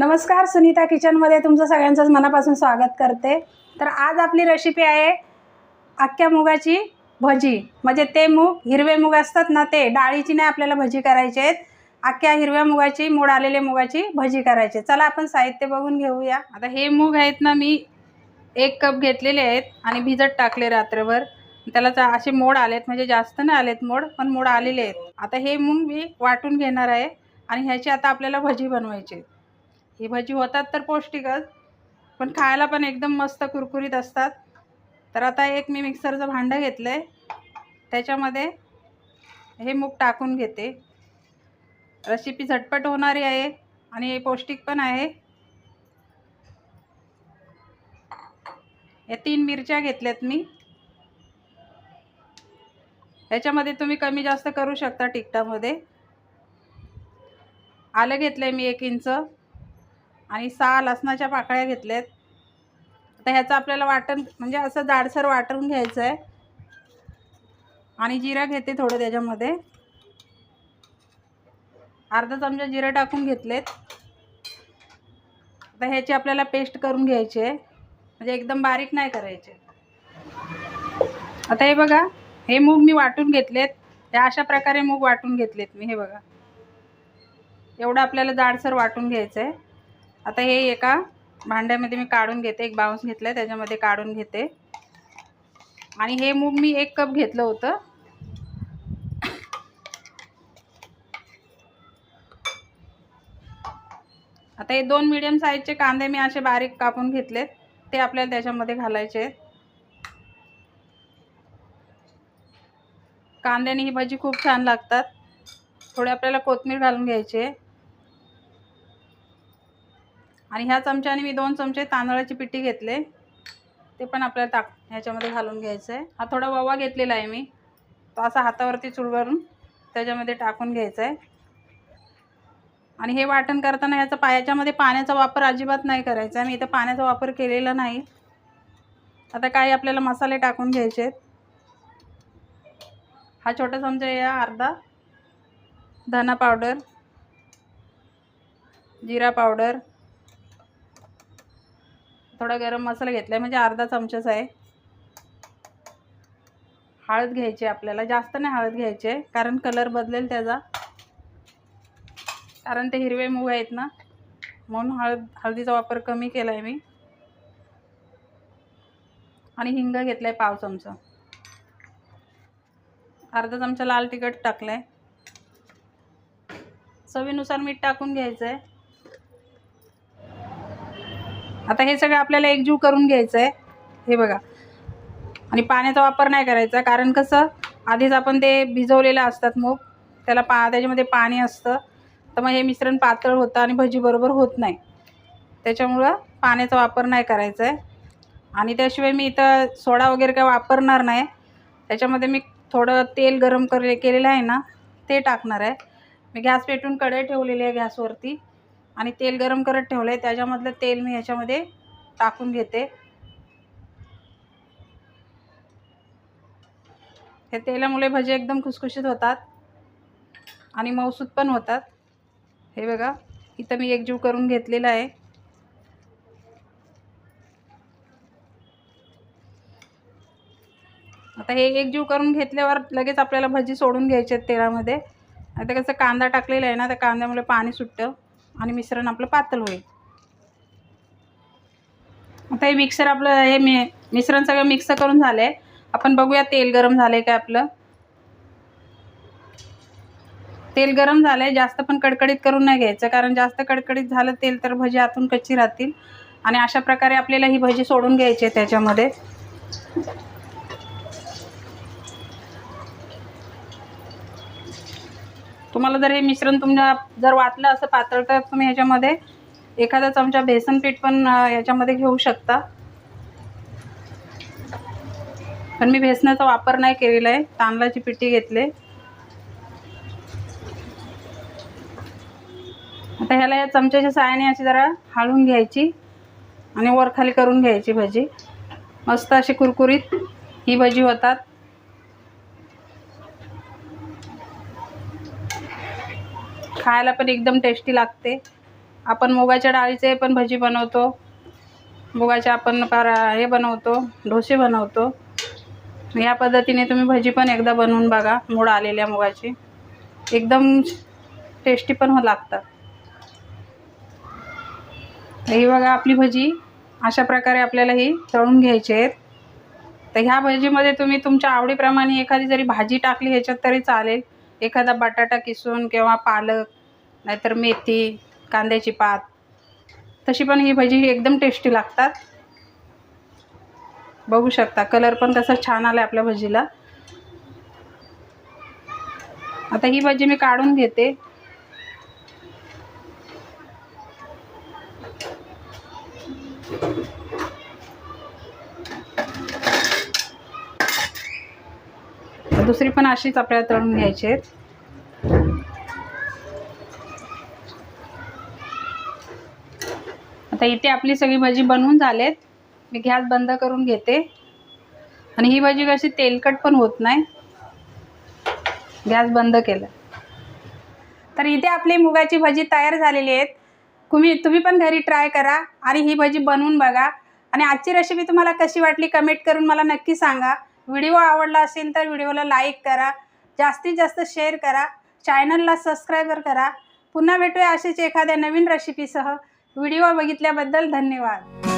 नमस्कार सुनीता किचनमध्ये तुमचं सगळ्यांचंच मनापासून स्वागत करते. तर आज आपली रेसिपी आहे अख्ख्या मुगाची भजी. म्हणजे ते मूग हिरवे मूग असतात ना ते डाळीची नाही आपल्याला भजी करायची आहेत. अख्ख्या हिरव्या मुगाची मोड आलेले मुगाची भजी करायची चला आपण साहित्य बघून घेऊया. आता हे मूग आहेत ना मी एक कप घेतलेले आहेत आणि भिजत टाकले रात्रभर. त्याला असे मोड आलेत म्हणजे जास्त नाही आलेत मोड पण मोड आलेले आहेत. आता हे मूग मी वाटून घेणार आहे आणि ह्याची आता आपल्याला भजी बनवायची आहे. ही भजी होतात तर पौष्टिकच पण खायला पण एकदम मस्त कुरकुरीत असतात. तर आता एक मी मिक्सरचं भांडं घेतलं आहे त्याच्यामध्ये हे मूग टाकून घेते. रेसिपी झटपट होणारी आहे आणि पौष्टिक पण आहे. या तीन मिरच्या घेतल्यात मी. ह्याच्यामध्ये तुम्ही कमी जास्त करू शकता तिखटामध्ये आलं घेतलं आहे मी एक इंच. आणि सहा लसणाच्या पाकळ्या घेतल्यात. आता ह्याचं आपल्याला वाटण म्हणजे असं जाडसर वाटून घ्यायचं आहे. आणि जिरा घेते थोडं त्याच्यामध्ये. अर्धा चमचा जिरं टाकून घेतलेत. आता ह्याची आपल्याला पेस्ट करून घ्यायची आहे. म्हणजे एकदम बारीक नाही करायचे. आता हे बघा हे मूग मी वाटून घेतलेत. त्या अशा प्रकारे मूग वाटून घेतलेत मी हे बघा. एवढं आपल्याला जाडसर वाटून घ्यायचं आहे. आता हे एका भांड्यामध्ये मी काढून घेते एक बाउन्स घेतलं आहे त्याच्यामध्ये काढून घेते. आणि हे मूग मी एक कप घेतलं होतं. आता हे दोन मीडियम साईजचे कांदे मी असे बारीक कापून घेतलेत ते आपल्याला त्याच्यामध्ये घालायचे कांद्याने ही भाजी खूप छान लागतात. थोडे आपल्याला कोथमीर घालून घ्यायचे आहे. आणि ह्या चमच्याने मी दोन चमचे तांदळाची पिठी घेतले. ते पण आपल्याला टाक ह्याच्यामध्ये घालून घ्यायचं आहे हा थोडा ववा घेतलेला आहे मी. तो असा हातावरती चुळवरून त्याच्यामध्ये टाकून घ्यायचं आहे आणि हे वाटण करताना ह्याचा पायाच्यामध्ये पाण्याचा वापर अजिबात नाही करायचा. मी इथं पाण्याचा वापर केलेला नाही. आता काही आपल्याला मसाले टाकून घ्यायचे आहेत. हा छोटा चमचा या अर्धा. धना पावडर जिरा पावडर थोडा गरम मसाला घेतला आहे म्हणजे अर्धा चमचाच आहे. हळद घ्यायची आपल्याला जास्त नाही हळद घ्यायची आहे कारण कलर बदलेल त्याचा. कारण ते हिरवे मूग आहेत ना म्हणून हळद हळदीचा वापर कमी केला आहे मी. आणि हिंग घेतला आहे पाव चमचा. अर्धा चमचा लाल तिखट टाकलं आहे चवीनुसार मीठ टाकून घ्यायचं आहे आता हे सगळं आपल्याला एकजीव करून घ्यायचं आहे हे बघा. आणि पाण्याचा वापर नाही करायचा कारण कसं आधीच आपण ते भिजवलेलं असतात मूग त्याला पा त्याच्यामध्ये पाणी असतं. तर मग हे मिश्रण पातळ होतं आणि भजी बरोबर होत नाही. त्याच्यामुळं पाण्याचा वापर नाही करायचा आहे आणि त्याशिवाय मी इथं सोडा वगैरे काय वापरणार नाही. त्याच्यामध्ये मी थोडं तेल गरम कर केलेलं आहे ना ते टाकणार आहे. मी गॅस पेटून कढई ठेवलेली आहे गॅसवरती. आणि तेल गरम करत ठेवलं आहे त्याच्यामधलं तेल मी ह्याच्यामध्ये टाकून घेते. हे तेलामुळे भजे एकदम खुसखुशीत होतात आणि मऊसूत पण होतात. हे बघा इथं मी एकजीव करून घेतलेलं आहे. आता हे एकजीव करून घेतल्यावर लगेच आपल्याला भजी सोडून घ्यायचे आहेत तेलामध्ये. आता कसं कांदा टाकलेला आहे ना त्या कांद्यामुळे पाणी सुटतं. आणि मिश्रण आपलं पातळ होईल. आता हे मिक्सर आपलं हे मि मिश्रण सगळं मिक्स करून झालं आहे आपण बघूया तेल गरम झालं आहे काय आपलं. तेल गरम झालं आहे जास्त पण कडकडीत करून नाही घ्यायचं कारण जास्त कडकडीत झालं तेल तर भजी आतून कच्ची राहतील. आणि अशा प्रकारे आपल्याला ही भजी सोडून घ्यायची आहे त्याच्यामध्ये. तुम्हाला जर हे मिश्रण तुमच्या जर वाटलं असं पातळ तर तुम्ही ह्याच्यामध्ये एखादा चमचा बेसन पीठ पण याच्यामध्ये घेऊ शकता. पण मी बेसनाचा वापर नाही केलेला आहे तांदळाची पिठी घेतले. आता ह्याला या चमच्याच्या साहाय्याने अशी जरा हाळून घ्यायची आणि वरखाली करून घ्यायची भजी. मस्त अशी कुरकुरीत ही भजी होतात. खायला पण एकदम टेस्टी लागते. आपण मुगाच्या डाळीचे पण भजी बनवतो. मुगाच्या आपण पारा हे बनवतो डोसे बनवतो. या पद्धतीने तुम्ही भजी पण एकदा बनवून बघा मूळ आलेल्या मुगाची. एकदम टेस्टी पण हो लागतात. तर ही बघा आपली भजी अशा प्रकारे आपल्याला ही तळून घ्यायची आहेत. तर ह्या भजीमध्ये तुम्ही तुमच्या आवडीप्रमाणे एखादी जरी भाजी टाकली ह्याच्यात तरी चालेल. एखादा बटाटा किसून किंवा पालक नाहीतर मेथी कांद्याची पात तशी पण ही भजी एकदम टेस्टी लागतात. बघू शकता कलर पण कसा छान आला आपल्या भजीला. आता ही भजी मी काढून घेते. दुसरी पण अशीच आपल्याला तळून घ्यायची आहेत. आता इथे आपली सगळी भाजी बनवून झालेत. मी गॅस बंद करून घेते. आणि ही भाजी कशी तेलकट पण होत नाही. गॅस बंद केलं. तर इथे आपली मुगाची भजी तयार झालेली आहेत. तुम्ही तुम्ही पण घरी ट्राय करा आणि ही भजी बनवून बघा. आणि आजची रेसिपी तुम्हाला कशी वाटली कमेंट करून मला नक्की सांगा. व्हिडिओ आवडला असेल तर व्हिडिओला लाईक करा जास्तीत जास्त शेअर करा चॅनलला सबस्क्रायबर करा. पुन्हा भेटूया असेच एखाद्या नवीन रेसिपीसह. व्हिडिओ बघितल्याबद्दल धन्यवाद.